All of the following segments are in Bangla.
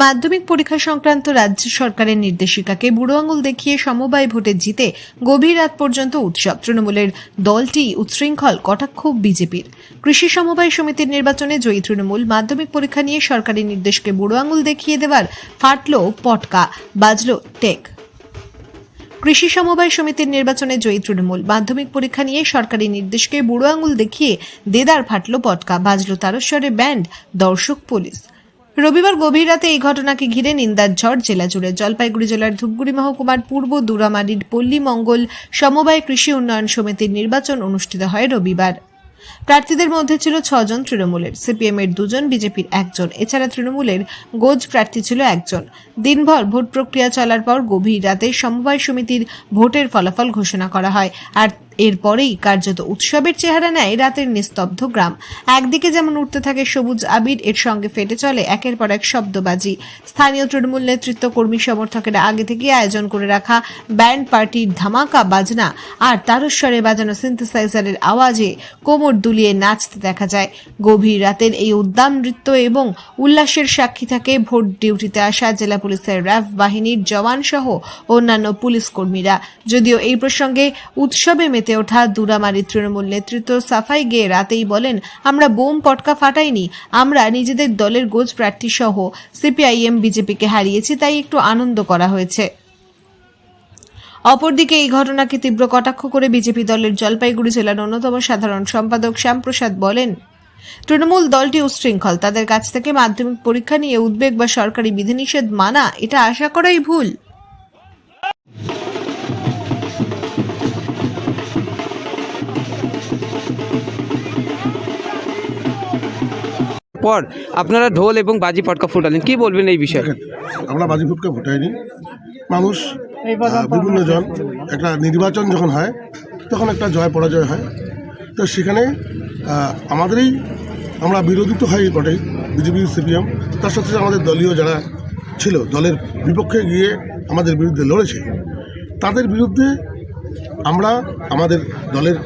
মাধ্যমিক পরীক্ষা সংক্রান্ত রাজ্য সরকারের নির্দেশিকাকে বুড়ো আঙুল দেখিয়ে সমবায় ভোটে জিতে গভীর রাত পর্যন্ত উৎসব। তৃণমূলের দলটি উচ্ছৃঙ্খল, কটাক্ষ বিজেপির। কৃষি সমবায় সমিতির নির্বাচনে জয়ী তৃণমূল মাধ্যমিক পরীক্ষা নিয়ে সরকারি নির্দেশকে বুড়ো আঙুল দেখিয়ে দেওয়ার ফাটল পটকা, বাজল টেক। কৃষি সমবায় সমিতির নির্বাচনে জয়ী তৃণমূল মাধ্যমিক পরীক্ষা নিয়ে সরকারি নির্দেশকে বুড়ো আঙুল দেখিয়ে দেদার ফাটল পটকা, বাজল তারস্বরে ব্যান্ড, দর্শক পুলিশ। রবিবার গভীর রাতে এই ঘটনাকে ঘিরে নিন্দার ঝড় জেলা জুড়ে। জলপাইগুড়ি জেলার ধূপগুড়ি মহকুমার পূর্ব দুরামারির পল্লী মঙ্গল সমবায় কৃষি উন্নয়ন সমিতির নির্বাচন অনুষ্ঠিত হয় রবিবার। প্রার্থীদের মধ্যে ছিল ছজন তৃণমূলের সিপিএম এর দুজন, বিজেপির একজন। এছাড়া তৃণমূলের গোজ প্রার্থী ছিল একজন। দিনভর ভোট প্রক্রিয়া চলার পর গভীর রাতে সমবায় সমিতির ভোটের ফলাফল ঘোষণা করা হয়। আর এরপরেই কার্যত উৎসবের চেহারা নেয় রাতের নিস্তব্ধ গ্রাম। একদিকে যেমন উঠতে থাকে সবুজ আবির, এর সঙ্গে ফেটে চলে একের পর এক শব্দবাজি। স্থানীয় তৃণমূল নেতৃত্ব কর্মী সমর্থকেরা আগে থেকে আয়োজন করে রাখা ব্যান্ড পার্টির ধামাকা বাজনা আর তারস্বরে বাজানো সিনথেসাইজারের আওয়াজে কোমর দুলিয়ে নাচতে দেখা যায়। গভীর রাতের এই উদ্দাম নৃত্য এবং উল্লাসের সাক্ষী থাকে ভোট ডিউটিতে আসা জেলা পুলিশের র্যাব বাহিনীর জওয়ান সহ অন্যান্য পুলিশ কর্মীরা। যদিও এই প্রসঙ্গে উৎসবে ওঠা দুরামারি তৃণমূল নেতৃত্ব সাফাই গেয়ে রাতেই বলেন, আমরা বোম পটকা ফাটাইনি, আমরা নিজেদের দলের গোজ প্রার্থী সহ সিপিআইএম বিজেপিকে হারিয়েছি, তাই একটু আনন্দ করা হয়েছে। অপরদিকে এই ঘটনাকে তীব্র কটাক্ষ করে বিজেপি দলের জলপাইগুড়ি জেলার অন্যতম সাধারণ সম্পাদক শ্যামপ্রসাদ বলেন, তৃণমূল দলটি উচ্ছৃঙ্খল তাদের কাছ থেকে মাধ্যমিক পরীক্ষা নিয়ে উদ্বেগ বা সরকারি বিধিনিষেধ মানা, এটা আশা করাই ভুল। পর আপনারা ঢোল এবং বাজি পটকা ফুটালেন, কি বলবেন এই বিষয়ে? আমরা বাজি ফুটকে ভোটাইনি মানুষ বিভিন্ন জন, একটা নির্বাচন যখন হয়, তখন একটা জয় পরাজয় হয়। তো সেখানে আমাদেরই, আমরা বিরোধী তো হয় বটেই, বিজেপি, সিপিএম, তার সাথে আমাদের দলীয় যারা ছিল, দলের বিপক্ষে গিয়ে আমাদের বিরুদ্ধে লড়েছে। তাদের বিরুদ্ধে আমরা আমাদের দলের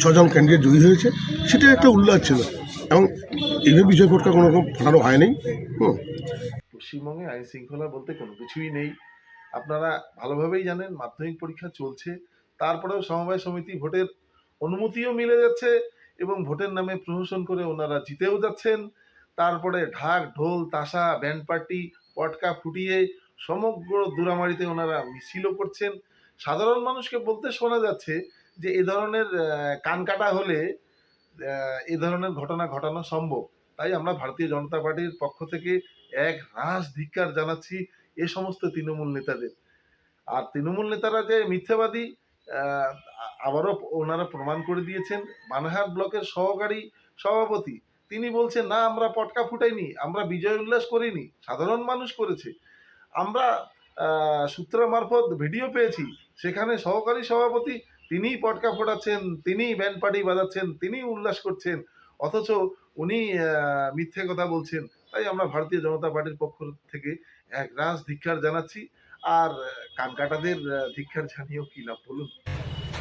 ছজন ক্যান্ডিডেট জয়ী হয়েছে। সেটা একটা উল্লাস ছিল। এবং এইভাবে বিজয় ভোটকা কোনো রকম ফাটানো হয়নি। হুম। পশ্চিমবঙ্গে আইন শৃঙ্খলা বলতে কোনো কিছুই নেই। আপনারা ভালোভাবেই জানেন, মাধ্যমিক পরীক্ষা চলছে, তারপরেও সমবায় সমিতি ভোটের অনুমতিও মিলে যাচ্ছে এবং ভোটের নামে প্রহসন করে ওনারা জিতেও যাচ্ছেন। তারপরে ঢাক, ঢোল, তাসা, ব্যান্ড পার্টি, পটকা ফুটিয়ে সমগ্র দূরামারিতে ওনারা মিছিলও করছেন। সাধারণ মানুষকে বলতে শোনা যাচ্ছে যে এ ধরনের কান কাটা হলে এ ধরনের ঘটনা ঘটানো সম্ভব। তাই আমরা ভারতীয় জনতা পার্টির পক্ষ থেকে এক রাস ধিক্কার জানাচ্ছি এ সমস্ত তৃণমূল নেতাদের। আর তৃণমূল নেতারা যে মিথ্যাবাদী আবারও ওনারা প্রমাণ করে দিয়েছেন। বানাহাট ব্লকের সহকারী সভাপতি, তিনি বলছেন, না, আমরা পটকা ফুটাইনি, আমরা বিজয় উল্লাস করিনি, সাধারণ মানুষ করেছে। আমরা সূত্র মারফত ভিডিও পেয়েছি, সেখানে সহকারী সভাপতি তিনিই পটকা ফোটাচ্ছেন, তিনিই ব্যান্ড পার্টি বাজাচ্ছেন, তিনিই উল্লাস করছেন, অথচ উনি মিথ্যে কথা বলছেন। তাই আমরা ভারতীয় জনতা পার্টির পক্ষ থেকে এক রাজ ধিক্ষার জানাচ্ছি। আর কানকাটাদের ধিক্ষার জানিয়েও কি লাভ বলুন?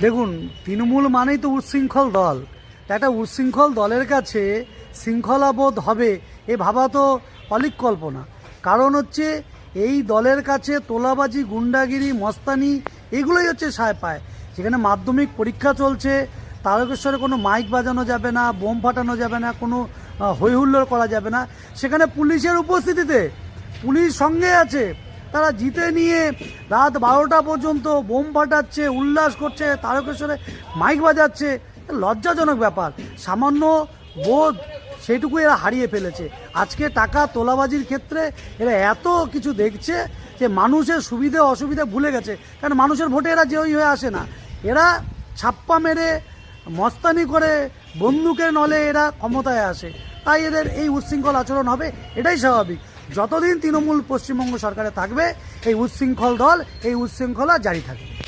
দেখুন, তৃণমূল মানেই তো উচ্ছৃঙ্খল দল। একটা উচ্ছৃঙ্খল দলের কাছে শৃঙ্খলাবোধ হবে এ ভাবা তো অলিক কল্পনা কারণ হচ্ছে, এই দলের কাছে তোলাবাজি, গুন্ডাগিরি, মস্তানি, এগুলোই হচ্ছে সায় পায়। সেখানে মাধ্যমিক পরীক্ষা চলছে তারকেশ্বরে কোনো মাইক বাজানো যাবে না বোম ফাটানো যাবে না কোনো আহ, হইহুল্লোড় করা যাবে না। সেখানে পুলিশের উপস্থিতিতে পুলিশ সঙ্গে আছে তারা জিতে নিয়ে রাত বারোটা পর্যন্ত বোম ফাটাচ্ছে উল্লাস করছে তারকেশ্বরে মাইক বাজাচ্ছে। লজ্জাজনক ব্যাপার সামান্য বোধ সেইটুকু এরা হারিয়ে ফেলেছে। আজকে টাকা তোলাবাজির ক্ষেত্রে এরা এত কিছু দেখছে যে মানুষের সুবিধে অসুবিধা ভুলে গেছে কারণ মানুষের ভোটে এরা জয়ী হয়ে আসে না। এরা ছাপ্পা মেরে, মস্তানি করে বন্দুকের নলে এরা ক্ষমতায় আসে। তাই এদের এই উচ্ছৃঙ্খল আচরণ হবে, এটাই স্বাভাবিক। যতদিন তৃণমূল পশ্চিমবঙ্গ সরকারে থাকবে, এই উচ্ছৃঙ্খল দল, এই উচ্ছৃঙ্খলা জারি থাকবে।